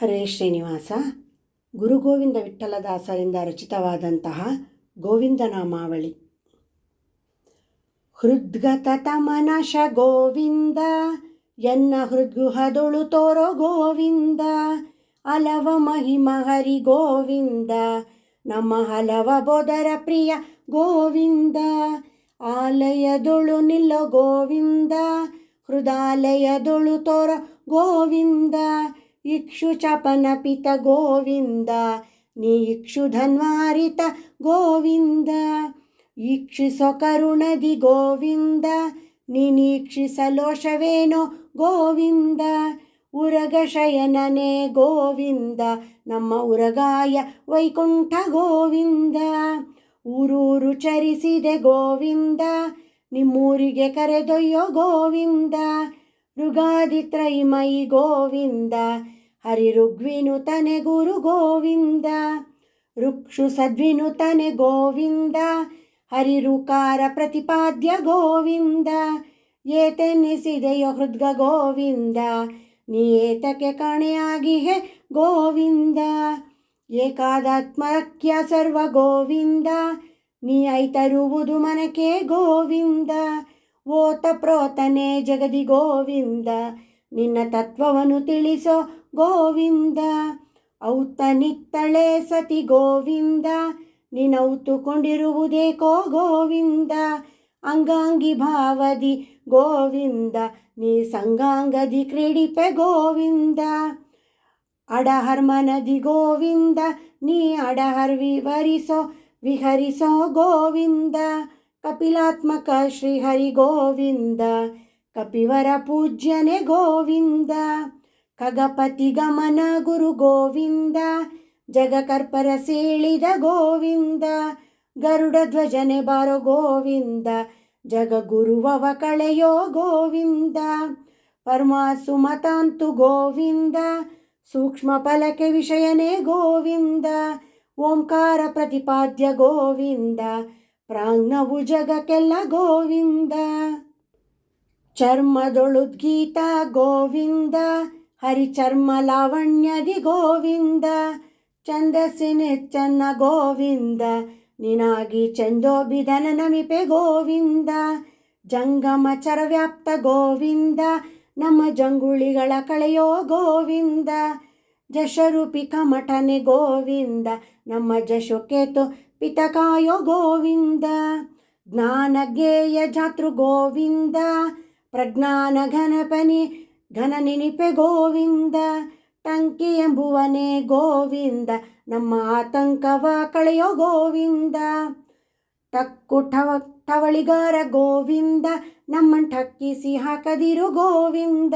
ಹರೇ ಶ್ರೀನಿವಾಸ. ಗುರು ಗೋವಿಂದ ವಿಠ್ಠಲದಾಸರಿಂದ ರಚಿತವಾದಂತಹ ಗೋವಿಂದನಾಮಾವಳಿ ಹೃದ್ಗತ ತಮನಶ ಗೋವಿಂದ, ಎನ್ನ ಹೃದ್ಗುಹದೊಳು ತೋರೋ ಗೋವಿಂದ, ಅಲವ ಮಹಿಮ ಹರಿ ಗೋವಿಂದ, ನಮ್ಮ ಹಲವ ಬೋಧರ ಪ್ರಿಯ ಗೋವಿಂದ, ಆಲಯದೊಳು ನಿಲ್ಲೋ ಗೋವಿಂದ, ಹೃದಾಲಯದೊಳು ತೋರ ಗೋವಿಂದ ಇಕ್ಷು ಚಪನ ಪಿತ ಗೋವಿಂದ ನೀ ಇಕ್ಷು ಧನ್ವಾರಿತ ಗೋವಿಂದ. ಈಕ್ಷಿಸೋ ಕರುಣದಿ ಗೋವಿಂದ, ನಿನೀಕ್ಷಿಸಲೋಷವೇನೋ ಗೋವಿಂದ. ಉರಗ ಶಯನನೇ ಗೋವಿಂದ, ನಮ್ಮ ಉರಗಾಯ ವೈಕುಂಠ ಗೋವಿಂದ. ಊರೂರು ಚರಿಸಿದೆ ಗೋವಿಂದ, ನಿಮ್ಮೂರಿಗೆ ಕರೆದೊಯ್ಯೋ ಗೋವಿಂದ. ಋಗಾದಿ ತ್ರೈಮಯಿ ಗೋವಿಂದ ಹರಿಋಗ್ವಿನುತನೆ ಗುರು ಗೋವಿಂದ ಋಕ್ಷು ಸದ್ವಿನುತನೆ ಗೋವಿಂದ ಹರಿರುಕಾರ ಪ್ರತಿಪಾದ್ಯ ಗೋವಿಂದ, ಏತೆನ್ನಿಸಿದೆಯೋ ಹೃದ್ಗ ಗೋವಿಂದ ನೀ ಏತಕ್ಕೆ ಕಾಣೆಯಾಗಿ ಹೇ ಗೋವಿಂದ, ಏಕಾದಾತ್ಮರಕ್ಯ ಸರ್ವ ಗೋವಿಂದ ನೀ ಐತರುವುದು ಮನಕೆ ಗೋವಿಂದ, ಓತ ಪ್ರೋತನೆ ಜಗದಿ ಗೋವಿಂದ ನಿನ್ನ ತತ್ವವನ್ನು ತಿಳಿಸೋ ಗೋವಿಂದ. ಔತ ನಿತ್ತಳೆ ಸತಿ ಗೋವಿಂದ ನಿನೌತುಕೊಂಡಿರುವುದೇಕೋ ಗೋವಿಂದ. ಅಂಗಾಂಗಿ ಭಾವದಿ ಗೋವಿಂದ, ನೀ ಸಂಗಾಂಗದಿ ಕ್ರೀಡಿಪೆ ಗೋವಿಂದ. ಅಡಹರ್ಮನದಿ ಗೋವಿಂದ, ನೀ ಅಡಹರ್ ವಿವರಿಸೋ, ವಿಹರಿಸೋ ಗೋವಿಂದ. ಕಪಿಲಾತ್ಮಕ ಶ್ರೀಹರಿ ಗೋವಿಂದ ಕಪಿವರ ಪೂಜ್ಯನೆ ಗೋವಿಂದ ಖಗಪತಿ ಗಮನ ಗುರು ಗೋವಿಂದ, ಜಗಕರ್ಪರ ಸೇಳಿದ ಗೋವಿಂದ, ಗರುಡ ಧ್ವಜನೆ ಬಾರೋ ಗೋವಿಂದ, ಜಗಗುರುವವ ಕಳೆಯೋ ಗೋವಿಂದ ಪರಮಾಸುಮತಾಂತು ಗೋವಿಂದ, ಸೂಕ್ಷ್ಮ ಫಲಕೆ ವಿಷಯನೇ ಗೋವಿಂದ, ಓಂಕಾರ ಪ್ರತಿಪಾದ್ಯ ಗೋವಿಂದ, ಪ್ರಾಂಗ್ನವು ಜಗಕ್ಕೆಲ್ಲ ಗೋವಿಂದ. ಚರ್ಮದೊಳುದ್ಗೀತ ಗೋವಿಂದ ಹರಿಚರ್ಮ ಲಾವಣ್ಯದಿ ಗೋವಿಂದ ಛಂದಸ್ಸಿನೆಚ್ಚನ್ನ ಗೋವಿಂದ, ನಿನಾಗಿ ಚಂದೋಬಿಧನ ನಮಿಪೆ ಗೋವಿಂದ, ಜಂಗಮ ಚರವ್ಯಾಪ್ತ ಗೋವಿಂದ, ನಮ್ಮ ಜಂಗುಳಿಗಳ ಕಳೆಯೋ ಗೋವಿಂದ, ಜಶರೂಪಿ ಕಮಠನೆ ಗೋವಿಂದ, ನಮ್ಮ ಜಶುಕೇತು ಪಿತಕಾಯೋ ಗೋವಿಂದ ಜ್ಞಾನಗೇಯ ಜಾತೃ ಗೋವಿಂದ ಪ್ರಜ್ಞಾನ ಘನಪನಿ ಘನ ನಿನಿಪೆ ಗೋವಿಂದ, ಟಂಕಿ ಎಂಬುವನೇ ಗೋವಿಂದ, ನಮ್ಮ ಆತಂಕವ ಕಳೆಯೋ ಗೋವಿಂದ. ಟಕ್ಕು ಠವ ಠವಳಿಗಾರ ಗೋವಿಂದ, ನಮ್ಮನ್ ಠಕ್ಕಿಸಿ ಹಾಕದಿರು ಗೋವಿಂದ.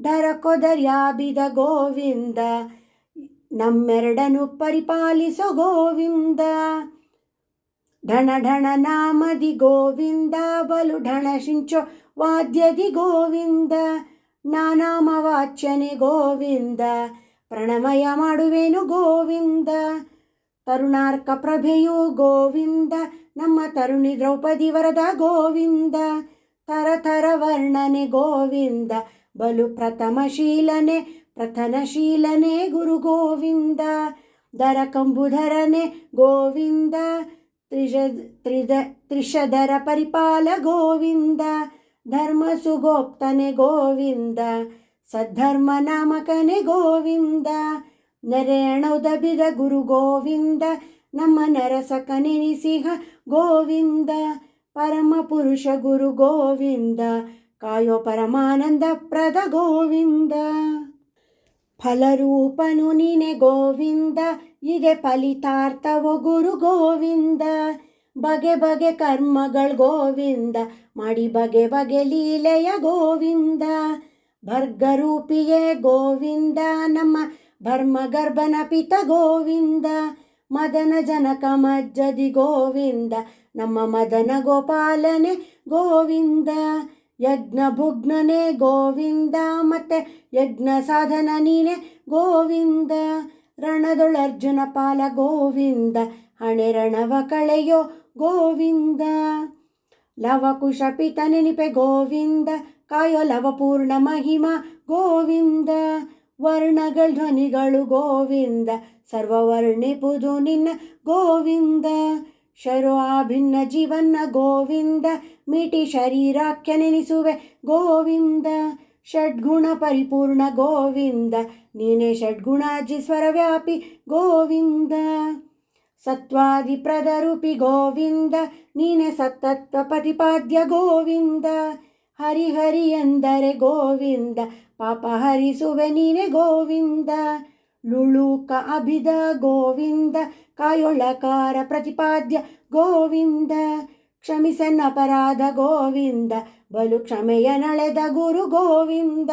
ಡರಕೊದರ್ಯಾಬಿದ ಗೋವಿಂದ ನಮ್ಮೆರಡನು ಪರಿಪಾಲಿಸೋ ಗೋವಿಂದ. ಢಣ ಢಣ ನಾಮದಿ ಗೋವಿಂದ, ಬಲು ಢಣ ಶಿಂಚೋ ವಾದ್ಯದಿ ಗೋವಿಂದ ನಾನಾಮ ವಾಚ್ಯನೆ ಗೋವಿಂದ ಪ್ರಣಮಯ ಮಾಡುವೆನು ಗೋವಿಂದ ತರುಣಾರ್ಕ ಪ್ರಭೆಯು ಗೋವಿಂದ ನಮ್ಮ ತರುಣಿ ದ್ರೌಪದಿ ವರದ ಗೋವಿಂದ ತರತರ ವರ್ಣನೆ ಗೋವಿಂದ ಬಲು ಪ್ರಥಮಶೀಲನೆ ಪ್ರಥನಶೀಲನೆ ಗುರು ಗೋವಿಂದ ದರ ಕಂಬುಧರನೆ ಗೋವಿಂದ ತ್ರಿಜ ತ್ರಿದ ತ್ರಿಷಧರ ಪರಿಪಾಲ ಗೋವಿಂದ ಧರ್ಮ ಸುಗೋಪ್ತನೆ ಗೋವಿಂದ, ಸದ್ಧರ್ಮ ನಾಮಕನೆ ಗೋವಿಂದ ನೆರೆಯಣೌದಬಿದ ಗುರು ಗೋವಿಂದ, ನಮ್ಮ ನರಸಕನೆನಿಸಿಹ ಗೋವಿಂದ, ಪರಮ ಪುರುಷ ಗುರು ಗೋವಿಂದ, ಕಾಯೋ ಪರಮಾನಂದ ಪ್ರದ ಗೋವಿಂದ. ಫಲರೂಪನು ನಿನೆ ಗೋವಿಂದ ಇದೆ ಫಲಿತಾರ್ಥವೋ ಗುರು ಗೋವಿಂದ. ಬಗೆ ಬಗೆ ಕರ್ಮಗಳು ಗೋವಿಂದ, ಮಾಡಿ ಬಗೆ ಬಗೆ ಲೀಲೆಯ ಗೋವಿಂದ. ಭರ್ಗರೂಪಿಯೇ ಗೋವಿಂದ, ನಮ್ಮ ಭರ್ಮಗರ್ಭನ ಪಿತ ಗೋವಿಂದ. ಮದನ ಜನಕ ಮಜ್ಜದಿ ಗೋವಿಂದ, ನಮ್ಮ ಮದನ ಗೋಪಾಲನೆ ಗೋವಿಂದ. ಯಜ್ಞ ಭುಗ್ನನೇ ಗೋವಿಂದ, ಮತ್ತೆ ಯಜ್ಞ ಸಾಧನ ನೀನೆ ಗೋವಿಂದ. ರಣದೊಳರ್ಜುನ ಪಾಲ ಗೋವಿಂದ, ಹಣೆ ರಣವ ಕಳೆಯೋ ಗೋವಿಂದ. ಲವಕುಶ ಪಿತ ನೆನಿಪೆ ಗೋವಿಂದ. ಕಾಯೋ ಲವಪೂರ್ಣ ಮಹಿಮ ಗೋವಿಂದ. ವರ್ಣಗಳ ಧ್ವನಿಗಳು ಗೋವಿಂದ. ಸರ್ವವರ್ಣಿಪುದು ನಿನ್ನ ಗೋವಿಂದ. ಶರೋಭಿನ್ನ ಜೀವನ್ನ ಗೋವಿಂದ. ಮಿಟಿ ಶರೀರಾಖ್ಯ ನೆನೆಸುವೆ ಗೋವಿಂದ. ಷಡ್ಗುಣ ಪರಿಪೂರ್ಣ ಗೋವಿಂದ. ನೀನೇ ಷಡ್ಗುಣಾಜಿ ಸ್ವರ ವ್ಯಾಪಿ ಗೋವಿಂದ. ಸತ್ವಾದಿ ಪ್ರದರೂಪಿ ಗೋವಿಂದ ನೀನೆ ಸತ್ತತ್ವ ಪ್ರತಿಪಾದ್ಯ ಗೋವಿಂದ ಹರಿ ಹರಿ ಎಂದರೆ ಗೋವಿಂದ ಪಾಪ ಹರಿಸುವೆ ನೀನೆ ಗೋವಿಂದ ಲುಳುಕ ಅಭಿದ ಗೋವಿಂದ ಕಾಯೊಳಕಾರ ಪ್ರತಿಪಾದ್ಯ ಗೋವಿಂದ ಕ್ಷಮಿಸನ್ನ ಅಪರಾಧ ಗೋವಿಂದ ಬಲು ಕ್ಷಮೆಯ ನಳೆದ ಗುರು ಗೋವಿಂದ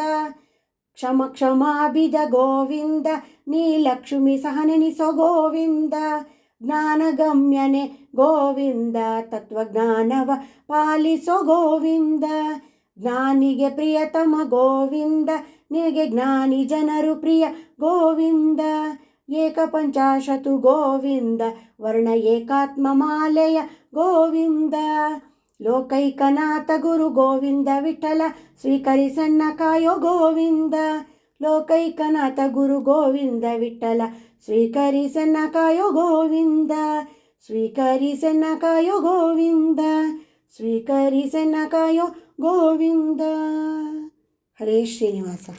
ಕ್ಷಮ ಕ್ಷಮಾಭಿದ ಗೋವಿಂದ ನೀ ಲಕ್ಷ್ಮಿ ಸಹನೆನಿಸೋ ಗೋವಿಂದ ಜ್ಞಾನಗಮ್ಯನೆ ಗೋವಿಂದ ತತ್ವಜ್ಞಾನವ ಪಾಲಿಸೋ ಗೋವಿಂದ ಜ್ಞಾನಿಗೆ ಪ್ರಿಯತಮ ಗೋವಿಂದ ನಿನಗೆ ಜ್ಞಾನಿ ಜನರು ಪ್ರಿಯ ಗೋವಿಂದ ಏಕಪಂಚಾಶತು ಗೋವಿಂದ ವರ್ಣ ಏಕಾತ್ಮ ಮಾಲೆಯ ಗೋವಿಂದ ಲೋಕೈಕನಾಥ ಗುರು ಗೋವಿಂದ ವಿಠಲ ಸ್ವೀಕರಿಸನ್ನ ಕಾಯೋ ಗೋವಿಂದ ಲೋಕೈಕನಾಥ ಗುರು ಗೋವಿಂದ ವಿಠಲ. ಸ್ವೀಕರಿಸನ್ನ ಕಾಯೋ ಗೋವಿಂದ ಸ್ವೀಕರಿಸನ್ನ ಕಾಯೋ ಗೋವಿಂದ ಸ್ವೀಕರಿಸನ್ನ ಕಾಯೋ ಗೋವಿಂದ ಹರೇ ಶ್ರೀನಿವಾಸ.